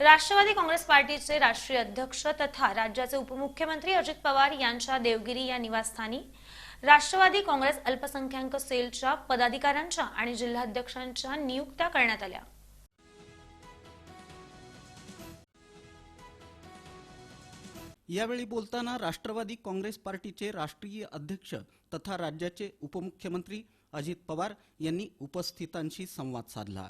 राष्ट्रवादी काँग्रेस पार्टीचे राष्ट्रीय अध्यक्ष तथा राज्याचे उपमुख्यमंत्री अजित पवार यांच्या देवगिरी या निवासस्थानी राष्ट्रवादी काँग्रेस अल्पसंख्याक सेलच्या पदाधिकाऱ्यांच्या आणि जिल्हाध्यक्षांच्या नियुक्त्या करण्यात आल्या. यावेळी बोलताना राष्ट्रवादी काँग्रेस पार्टीचे राष्ट्रीय अध्यक्ष तथा राज्याचे उपमुख्यमंत्री अजित पवार यांनी उपस्थितांशी संवाद साधला.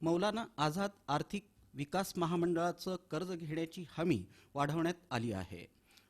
मौलाना आझाद आर्थिक विकास महामंडळाचं कर्ज घेण्याची हमी वाढवण्यात आली आहे.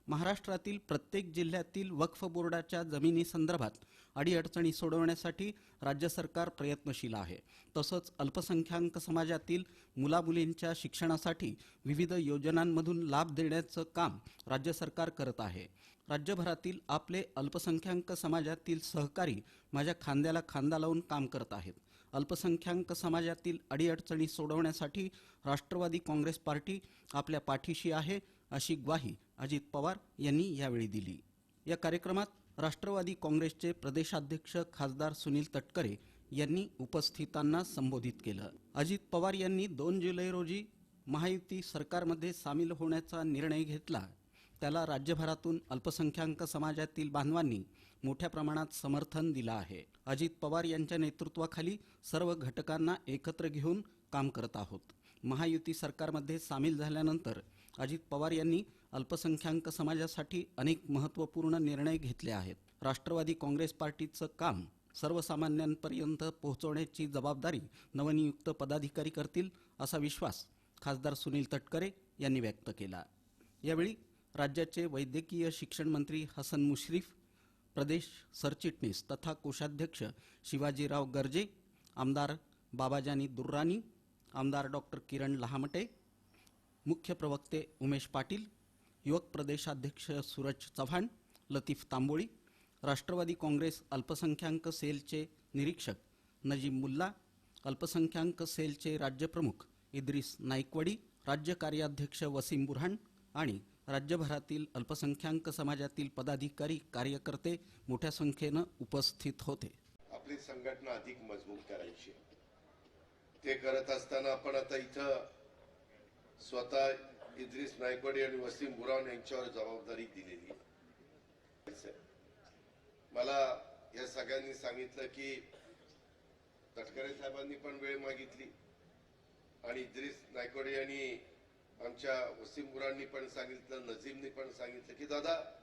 महाराष्ट्रातील प्रत्येक जिल्ह्यातील वक्फ बोर्डाच्या जमिनीसंदर्भात अडीअडचणी सोडवण्यासाठी राज्य सरकार प्रयत्नशील आहे. तसंच अल्पसंख्याक समाजातील मुलामुलींच्या शिक्षणासाठी विविध योजनांमधून लाभ देण्याचं काम राज्य सरकार करत आहे. राज्यभरातील आपले अल्पसंख्याक समाजातील सहकारी माझ्या खांद्याला खांदा लावून काम करत आहेत. अल्पसंख्याक समाजातील अडीअडचणी सोडवण्यासाठी राष्ट्रवादी काँग्रेस पार्टी आपल्या पाठीशी आहे अशी ग्वाही अजित पवार यांनी यावेळी दिली. या कार्यक्रमात राष्ट्रवादी काँग्रेसचे प्रदेशाध्यक्ष खासदार सुनील तटकरे यांनी उपस्थितांना संबोधित केलं. अजित पवार यांनी दोन जुलै रोजी महायुती सरकारमध्ये सामील होण्याचा निर्णय घेतला. त्याला राज्यभरातून अल्पसंख्याक समाजातील बांधवांनी मोठ्या प्रमाणात समर्थन दिलं आहे. अजित पवार यांच्या नेतृत्वाखाली सर्व घटकांना एकत्र घेऊन काम करत आहोत. महायुती सरकारमध्ये सामील झाल्यानंतर अजित पवार यांनी अल्पसंख्याक समाजासाठी अनेक महत्त्वपूर्ण निर्णय घेतले आहेत. राष्ट्रवादी काँग्रेस पार्टीचं काम सर्वसामान्यांपर्यंत पोहोचवण्याची जबाबदारी नवनियुक्त पदाधिकारी करतील असा विश्वास खासदार सुनील तटकरे यांनी व्यक्त केला. यावेळी राज्याचे वैद्यकीय शिक्षण मंत्री हसन मुश्रीफ प्रदेश सरचिटणीस तथा कोषाध्यक्ष शिवाजीराव गर्जे आमदार बाबाजानी दुर्राणी आमदार डॉक्टर किरण लहामटे मुख्य प्रवक्ते उमेश पाटील युवक प्रदेशाध्यक्ष सूरज चव्हाण लतीफ तांबोळी राष्ट्रवादी काँग्रेस अल्पसंख्याक सेलचे निरीक्षक नजीब मुल्ला अल्पसंख्याक सेलचे राज्यप्रमुख इद्रिस नाईकवडी राज्य कार्याध्यक्ष वसीम बुरहान आणि राज्यभरातील अल्पसंख्याक समाजातील पदाधिकारी कार्यकर्ते मोठ्या संख्येनं उपस्थित होते. आपली संघटना अधिक मजबूत करायची ते करत असताना आपण आता इथं स्वतः इद्रिस नायकवाडी आणि वसीम बुरान यांच्यावर जबाबदारी दिलेली मला या सगळ्यांनी सांगितलं की तटकरे साहेबांनी पण वेळ मागितली आणि इद्रिस नायकवाडी यांनी आमच्या वसीम गुरांनी पण सांगितलं नजीमनी पण सांगितलं की दादा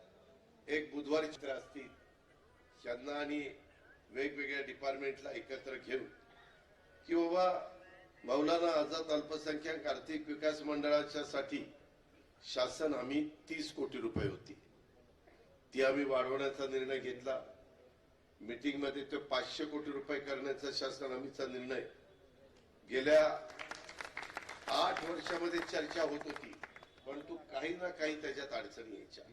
एक बुधवारी चित्र असतील. त्यांना आणि वेगवेगळ्या डिपार्टमेंटला एकत्र घेऊन. की बाबा मौलाना आझाद अल्पसंख्याक आर्थिक विकास मंडळाच्या साठी शासन आम्ही तीस कोटी रुपये होती. ती आम्ही वाढवण्याचा निर्णय घेतला. मिटिंगमध्ये ते पाचशे कोटी रुपये करण्याचा शासन आम्हीचा निर्णय. गेल्या आठ वर्षामध्ये चर्चा होत होती परंतु काही ना काही त्याच्यात अडचणी यायच्या.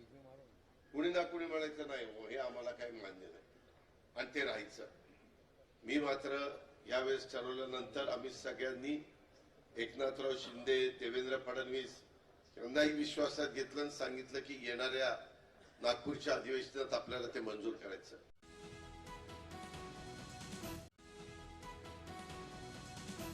कुणी ना कुणी म्हणायचं नाही हो हे आम्हाला काही मान्य नाही. आणि ते राहायचं. मी मात्र यावेळेस ठरवल्यानंतर आम्ही सगळ्यांनी एकनाथराव शिंदे देवेंद्र फडणवीस यांनाही विश्वासात घेतलं आणि सांगितलं की येणाऱ्या नागपूरच्या अधिवेशनात आपल्याला ते मंजूर करायचं.